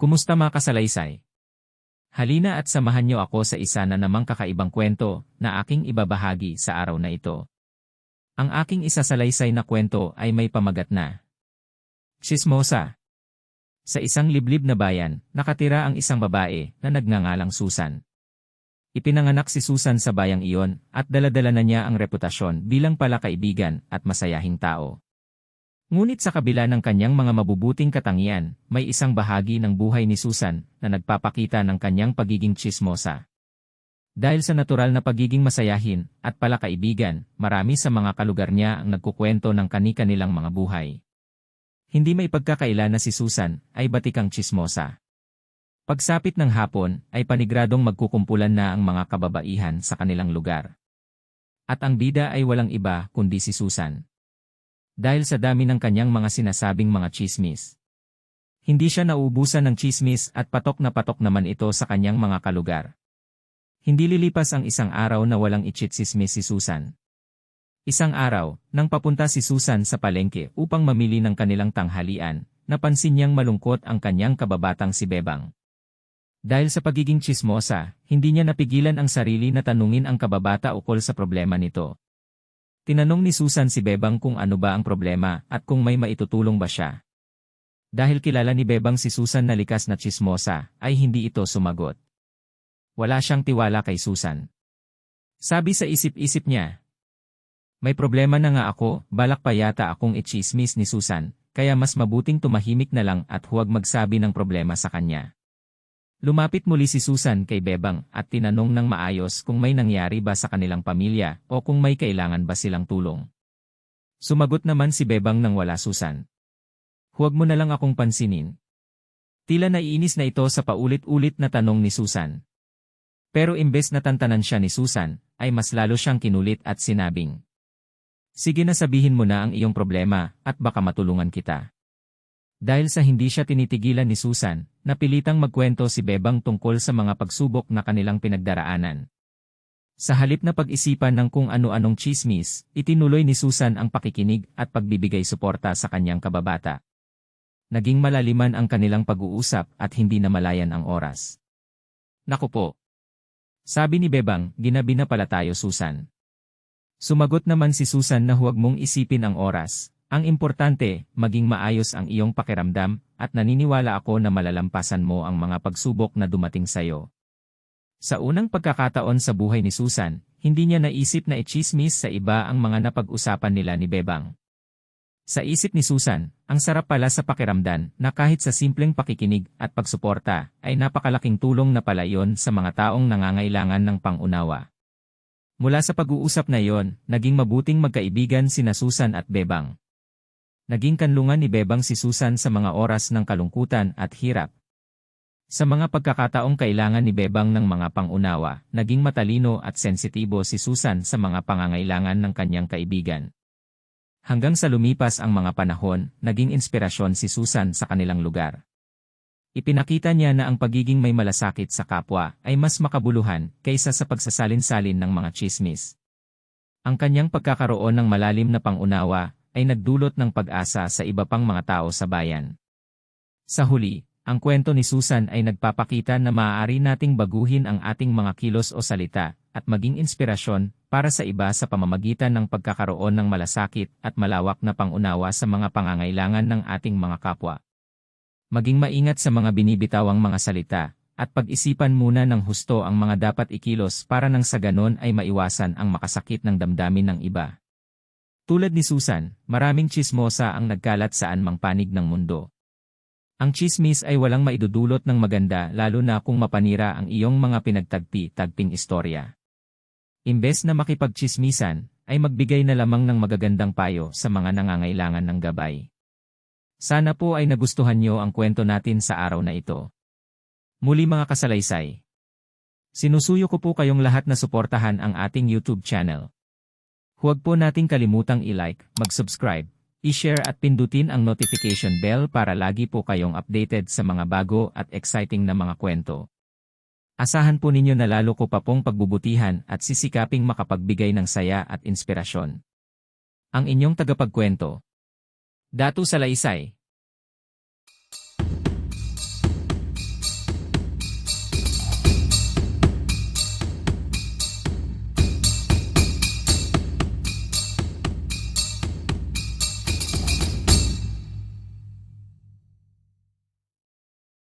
Kumusta mga kasalaysay? Halina at samahan niyo ako sa isa na namang kakaibang kwento na aking ibabahagi sa araw na ito. Ang aking isasalaysay na kwento ay may pamagat na. Chismosa Sa isang liblib na bayan, nakatira ang isang babae na nagngangalang Susan. Ipinanganak si Susan sa bayang iyon at daladala na niya ang reputasyon bilang palakaibigan at masayahing tao. Ngunit sa kabila ng kanyang mga mabubuting katangian, may isang bahagi ng buhay ni Susan na nagpapakita ng kanyang pagiging chismosa. Dahil sa natural na pagiging masayahin at palakaibigan, marami sa mga kalugar niya ang nagkukwento ng kani-kanilang mga buhay. Hindi may pagkakaila na si Susan ay batikang chismosa. Pagsapit ng hapon ay panigradong magkukumpulan na ang mga kababaihan sa kanilang lugar. At ang bida ay walang iba kundi si Susan dahil sa dami ng kanyang mga sinasabing mga chismis. Hindi siya nauubusan ng chismis at patok na patok naman ito sa kanyang mga kalugar. Hindi lilipas ang isang araw na walang ichitsismis si Susan. Isang araw, nang papunta si Susan sa palengke upang mamili ng kanilang tanghalian, napansin niyang malungkot ang kanyang kababatang si Bebang. Dahil sa pagiging chismosa, hindi niya napigilan ang sarili na tanungin ang kababata ukol sa problema nito. Tinanong ni Susan si Bebang kung ano ba ang problema at kung may maitutulong ba siya. Dahil kilala ni Bebang si Susan na likas na chismosa, ay hindi ito sumagot. Wala siyang tiwala kay Susan. Sabi sa isip-isip niya, May problema na nga ako, balak pa yata akong ichismis ni Susan, kaya mas mabuting tumahimik na lang at huwag magsabi ng problema sa kanya. Lumapit muli si Susan kay Bebang at tinanong ng maayos kung may nangyari ba sa kanilang pamilya o kung may kailangan ba silang tulong. Sumagot naman si Bebang nang wala Susan. Huwag mo na lang akong pansinin. Tila naiinis na ito sa paulit-ulit na tanong ni Susan. Pero imbes na tantanan siya ni Susan, ay mas lalo siyang kinulit at sinabing. Sige na sabihin mo na ang iyong problema at baka matulungan kita. Dahil sa hindi siya tinitigilan ni Susan, napilitang magkwento si Bebang tungkol sa mga pagsubok na kanilang pinagdaraanan. Sa halip na pag-isipan ng kung ano-anong chismis, itinuloy ni Susan ang pakikinig at pagbibigay suporta sa kanyang kababata. Naging malaliman ang kanilang pag-uusap at hindi namalayan ang oras. Naku po. Sabi ni Bebang, ginabi na pala tayo Susan. Sumagot naman si Susan na huwag mong isipin ang oras, ang importante, maging maayos ang iyong pakiramdam, at naniniwala ako na malalampasan mo ang mga pagsubok na dumating sayo. Sa unang pagkakataon sa buhay ni Susan, hindi niya naisip na ichismis sa iba ang mga napag-usapan nila ni Bebang. Sa isip ni Susan, ang sarap pala sa pakiramdam na kahit sa simpleng pakikinig at pagsuporta ay napakalaking tulong na pala yon sa mga taong nangangailangan ng pangunawa. Mula sa pag-uusap na yon, naging mabuting magkaibigan sina Susan at Bebang. Naging kanlungan ni Bebang si Susan sa mga oras ng kalungkutan at hirap. Sa mga pagkakataong kailangan ni Bebang ng mga pangunawa, naging matalino at sensitibo si Susan sa mga pangangailangan ng kanyang kaibigan. Hanggang sa lumipas ang mga panahon, naging inspirasyon si Susan sa kanilang lugar. Ipinakita niya na ang pagiging may malasakit sa kapwa ay mas makabuluhan kaysa sa pagsasalin-salin ng mga chismis. Ang kanyang pagkakaroon ng malalim na pangunawa ay nagdulot ng pag-asa sa iba pang mga tao sa bayan. Sa huli, ang kwento ni Susan ay nagpapakita na maaari nating baguhin ang ating mga kilos o salita at maging inspirasyon para sa iba sa pamamagitan ng pagkakaroon ng malasakit at malawak na pangunawa sa mga pangangailangan ng ating mga kapwa. Maging maingat sa mga binibitawang mga salita, at pag-isipan muna ng husto ang mga dapat ikilos para nang sa ganon ay maiwasan ang makasakit ng damdamin ng iba. Tulad ni Susan, maraming chismosa ang nagkalat saan mang panig ng mundo. Ang chismis ay walang maidudulot ng maganda lalo na kung mapanira ang iyong mga pinagtagpi-tagping istorya. Imbes na makipagchismisan, ay magbigay na lamang ng magagandang payo sa mga nangangailangan ng gabay. Sana po ay nagustuhan niyo ang kwento natin sa araw na ito. Muli mga kasalaysay. Sinusuyo ko po kayong lahat na suportahan ang ating YouTube channel. Huwag po nating kalimutang i-like, mag-subscribe, i-share at pindutin ang notification bell para lagi po kayong updated sa mga bago at exciting na mga kwento. Asahan po ninyo na lalo ko pa pong pagbubutihan at sisikaping makapagbigay ng saya at inspirasyon. Ang inyong tagapagkwento. Datu Salaysay